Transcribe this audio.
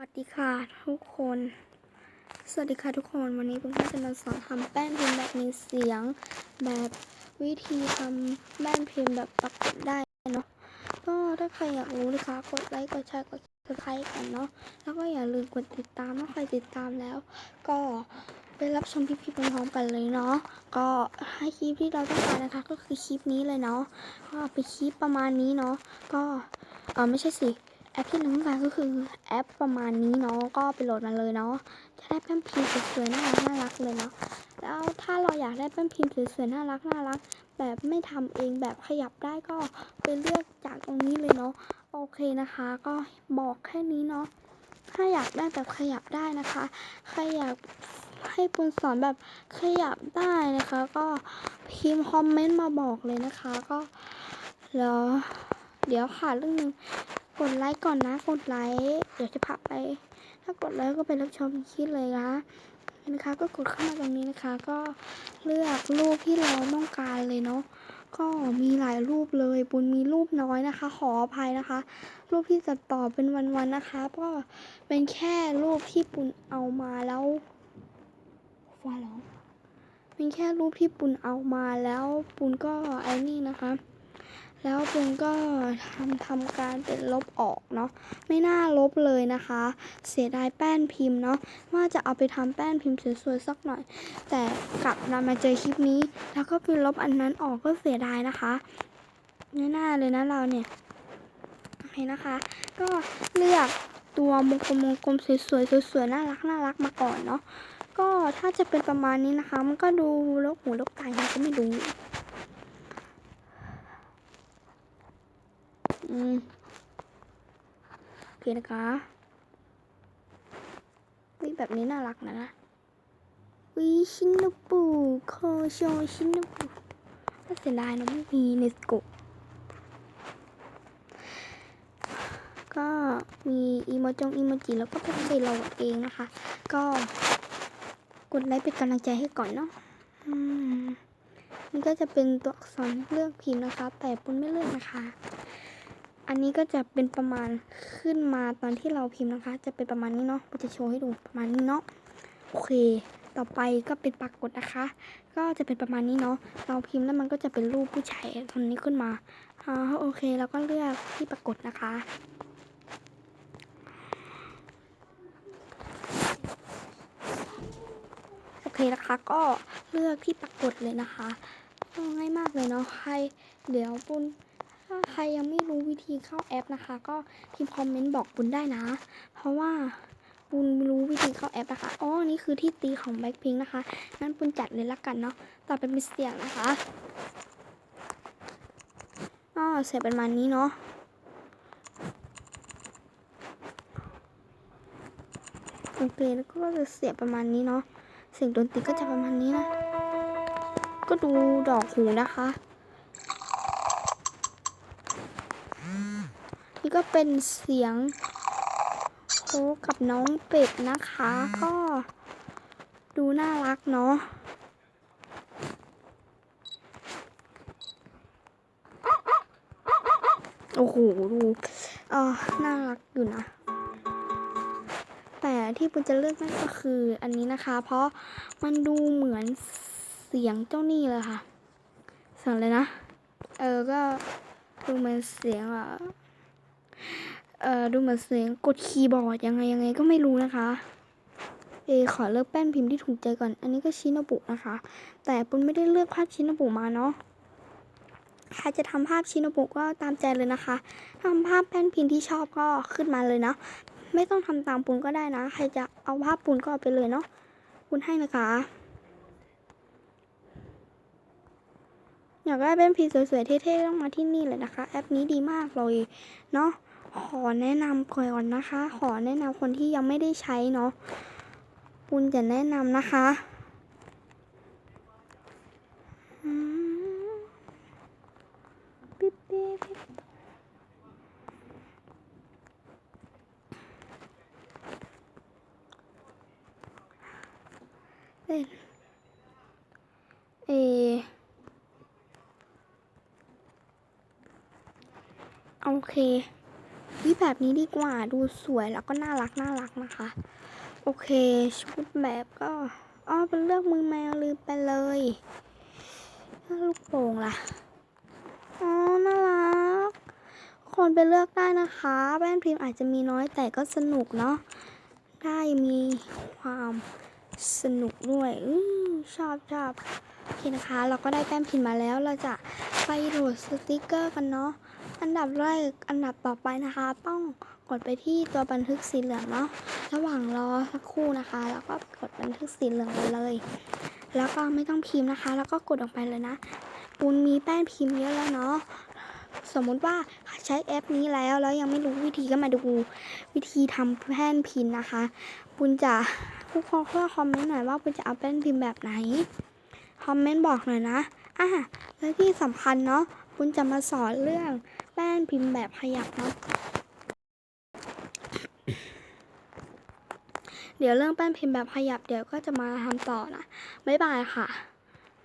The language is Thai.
สวัสดีค่ะทุกคน สวัสดีค่ะทุกคน วันนี้ผมก็จะมาสอนทำแป้นพิมพ์แบบมีเสียง แบบวิธีทำแป้นพิมพ์แบบปรากฏได้เนาะ ก็ถ้าใครอยากรู้นะคะ กดไลค์ กดแชร์ กด subscribe กันเนาะ แล้วก็อย่าลืมกดติดตามถ้าใครติดตามแล้ว ก็ไปรับชมคลิปๆพร้อมๆกันเลยเนาะ ก็ให้คลิปที่เราต้องการนะคะ ก็คือคลิปนี้เลยเนาะ ก็เอาไปคลิปประมาณนี้เนาะ ก็เออไม่ใช่สิ แอปที่เราต้องการก็คือแอปประมาณนี้เนาะก็ไปโหลดมาเลยเนาะจะได้แป้นพิมพ์สวยๆน่ารักน่ารักเลยเนาะแล้วถ้าเราอยากได้แป้นพิมพ์สวยๆน่ารักน่ารัก แบบไม่ทำเองแบบขยับได้ก็ไปเลือกจากตรงนี้เลยเนาะโอเคนะคะ ก็บอกแค่นี้เนาะถ้าอยากได้แบบขยับได้นะคะใครอยากให้ปุณสอนแบบขยับได้นะคะ ก็พิมพ์คอมเมนต์มาบอกเลยนะคะ ก็แล้วเดี๋ยวค่ะเรื่องหนึง กดไลค์ก่อนนะ กดไลค์เดี๋ยวจะพาไป ถ้ากดไลค์ก็ไปรับชมคลิปเลยนะนะคะ ก็กดเข้ามาตรงนี้นะคะ ก็เลือกรูปที่เราต้องการเลยเนาะก็มีหลายรูปเลยปุณมีรูปน้อยนะคะ ขออภัยนะคะ รูปที่จะต่อเป็นวันๆนะคะ ก็เป็นแค่รูปที่ปุณเอามาแล้วฟ้าร้องเป็นแค่รูปที่ปุณเอามาแล้วปุณก็ไอ้นี่นะคะ แล้วปุณก็ทำทำการเป็นลบออกเนาะไม่น่าลบเลยนะคะ เสียดายแป้นพิมพ์เนาะว่าจะเอาไปทำแป้นพิมพ์สวยๆสักหน่อย แต่กลับนำมาเจอคลิปนี้ แล้วก็ไปลบอันนั้นออกก็เสียดายนะคะไม่น่าเลยนะเราเนี่ยโอเคนะคะ ก็เลือกตัวมงกลมมงกลมสวยๆสวยๆน่ารักน่ารักมาก่อนเนาะก็ถ้าจะเป็นประมาณนี้นะคะ มันก็ดูลกหูลกตายังไงก็ไม่รู้ อืมโอเคนะคะวิแบบนี้น่ารักนะนะวิชินโนบุโคโชชินโนบุน่าเสียดายนะไม่มีเนสโกก็มีอีโมจงอีโมจิแล้วก็ต้องไปโหลดเองนะคะ ก็กดไลค์เป็นกำลังใจให้ก่อนเนาะอืมนี่ก็จะเป็นตัวอักษรเลือกพิมพ์นะคะ แต่ปุ้นไม่เลือกนะคะ อันนี้ก็จะเป็นประมาณขึ้นมาตอนที่เราพิมพ์นะคะ จะเป็นประมาณนี้เนาะก็จะโชว์ให้ดูประมาณนี้เนาะโอเค ต่อไปก็เป็นปรากฏนะคะ ก็จะเป็นประมาณนี้เนาะเราพิมพ์แล้วมันก็จะเป็นรูปผู้ชายคนนี้ขึ้นมาอ่าโอเคแล้วก็เลือกที่ปรากฏนะคะโอเคนะคะก็เลือกที่ปรากฏเลยนะคะง่ายมากเลยเนาะใครเดี๋ยวปุ้น ถ้าใครยังไม่รู้วิธีเข้าแอปนะคะ ก็พิมพ์คอมเมนต์บอกบุญได้นะ เพราะว่าบุญรู้วิธีเข้าแอปนะคะอ๋อนี่คือที่ตีของแบ็คพิงนะคะงั้นบุญจัดเลยละกันเนาะต่อไปเป็นเสียงนะคะอ๋อเสร็จประมาณนี้เนาะโอเคแล้วก็จะเสียประมาณนี้เนาะเสียงดนตรีก็จะประมาณนี้นะ ก็ดูดอกหูนะคะ นี่ก็เป็นเสียงโคกับน้องเป็ดนะคะ ก็ดูน่ารักเนาะโอ้โหดูเออน่ารักอยู่นะ แต่ที่ปุณจะเลือกนั่นก็คืออันนี้นะคะ เพราะมันดูเหมือนเสียงเจ้านี่เลยค่ะสียงเลยนะ เออ ก็ดูเหมือนเสียงอะ เอ่อดูเหมือนเสียงกดคีย์บอร์ดยังไงยังไงก็ไม่รู้นะคะเอขอเลือกแป้นพิมพ์ที่ถูกใจก่อน อันนี้ก็ชินบุนะคะ แต่ปุณไม่ได้เลือกภาพชินบุมาเนาะใครจะทำภาพชินบุก็ตามใจเลยนะคะทำภาพแป้นพิมพ์ที่ชอบก็ขึ้นมาเลยนะ ไม่ต้องทำตามปุณก็ได้นะ ใครจะเอาภาพปุณก็เอาไปเลยเนาะปุณให้นะคะ อยากได้แป้นพิมพ์สวยๆเท่ๆต้องมาที่นี่เลยนะคะ แอปนี้ดีมากเลยเนาะ ขอแนะนำก่อนนะคะ ขอแนะนำคนที่ยังไม่ได้ใช้เนาะปุณจะแนะนำนะคะปิ๊บปิ๊บเล่นเอโอเค วิแบบนี้ดีกว่าดูสวยแล้วก็น่ารักน่ารักนะคะ โอเคชุดแบบก็อ๋อเป็นเลือกมือแมวลืมไปเลยลูกโป่งล่ะอ๋อน่ารัก คนไปเลือกได้นะคะแป้นพิมพ์อาจจะมีน้อยแต่ก็สนุกเนาะได้มีความสนุกด้วยออชอบชอบโอเคนะคะ เราก็ได้แป้นพิมพ์มาแล้วเราจะไปโหลดสติกเกอร์กันเนาะ อันดับแรกอันดับต่อไปนะคะ ต้องกดไปที่ตัวบันทึกสีเหลืองเนาะระหว่างรอสักครู่นะคะ แล้วก็กดบันทึกสีเหลืองไปเลย แล้วก็ไม่ต้องพิมพ์นะคะ แล้วก็กดออกไปเลยนะปุณมีแป้นพิมพ์เยอะแล้วเนาะสมมุติว่าใช้แอปนี้แล้วแล้วยังไม่รู้วิธีก็มาดูวิธีทำแป้นพิมพ์นะคะปุณจะผู้คนเพื่อคอมเมนต์หน่อยว่าปุณจะเอาแป้นพิมพ์แบบไหนคอมเมนต์บอกหน่อยนะอะและที่สำคัญเนาะปุณจะมาสอนเรื่อง ป้นพิมพ์แบบขยับเนาะเดี๋ยวเรื่องแป้นพิมพ์แบบขยับเดี๋ยวก็จะมาทำต่อนะ บ๊ายบายค่ะ